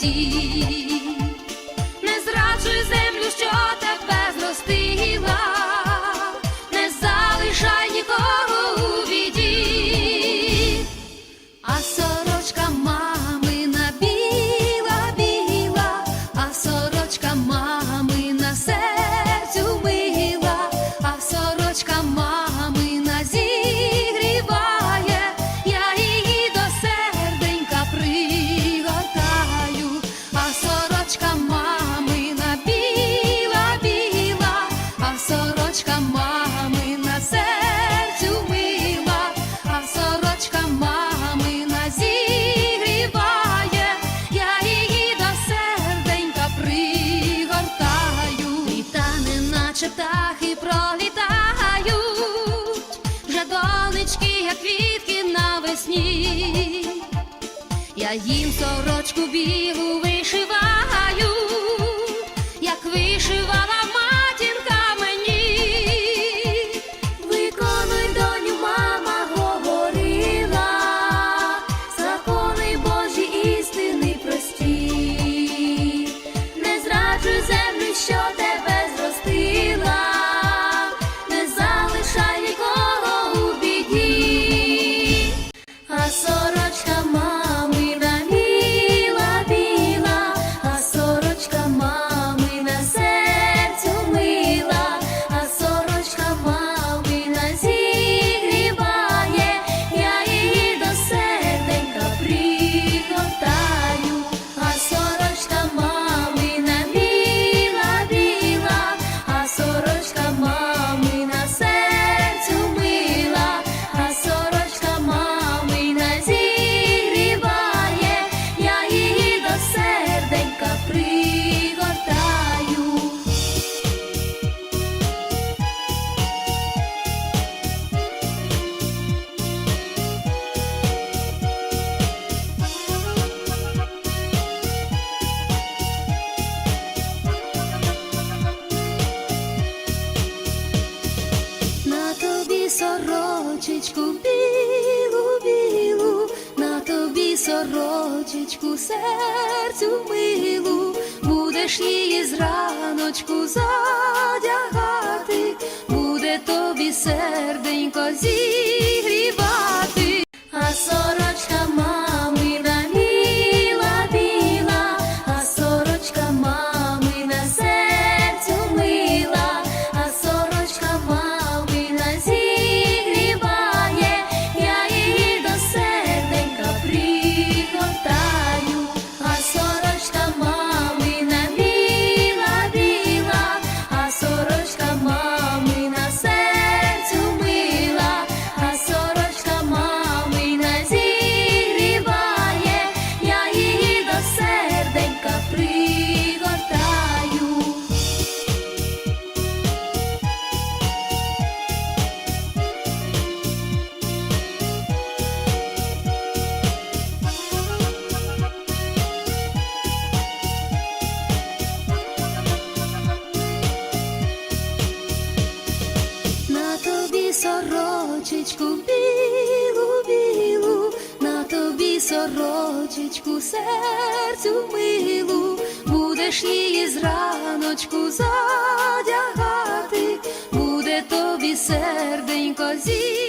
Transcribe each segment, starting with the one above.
стій. Я їм сорочку білу вишиваю, сорочечку серцю милу, будеш її зраночку задягати, сорочечку білу, білу, на тобі сорочечку серцю милу, будеш її зраночку задягати, буде тобі серденько зігрівати.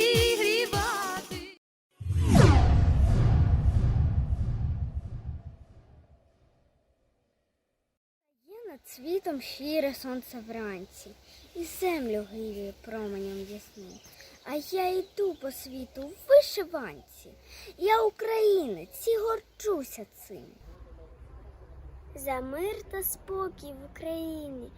Над світом щире сонце вранці, і землю гріє променем ясним. А я йду по світу в вишиванці. Я українець і горджуся цим. За мир та спокій в Україні,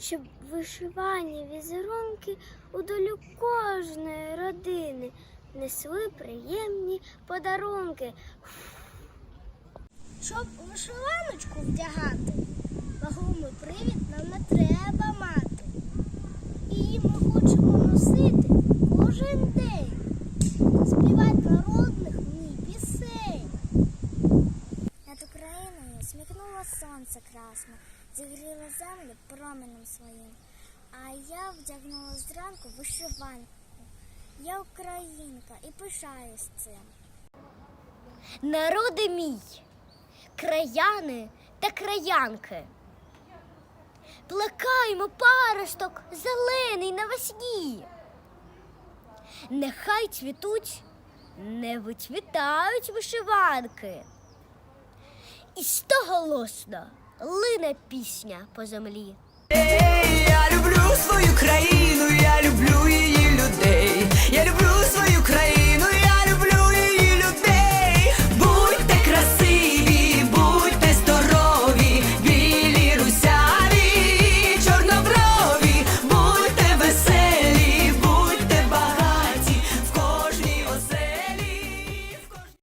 щоб вишивані візерунки у долю кожної родини несли приємні подарунки. Щоб вишиваночку вдягати, вагомий привід нам не треба мати. Її ми хочемо носити кожен день, співати народних в ній пісень. Над Україною сміхнуло сонце красно, зігріло землю променем своїм. А я вдягнула зранку вишиванку. Я українка і пишаюсь цим. Народи мій, краяни та краянки. Плекаймо паросток зелений навесні. Нехай цвітуть, не вицвітають вишиванки. І стоголосно лине пісня по землі. Ей, Я люблю свою країну, я люблю її людей, я люблю свою країну.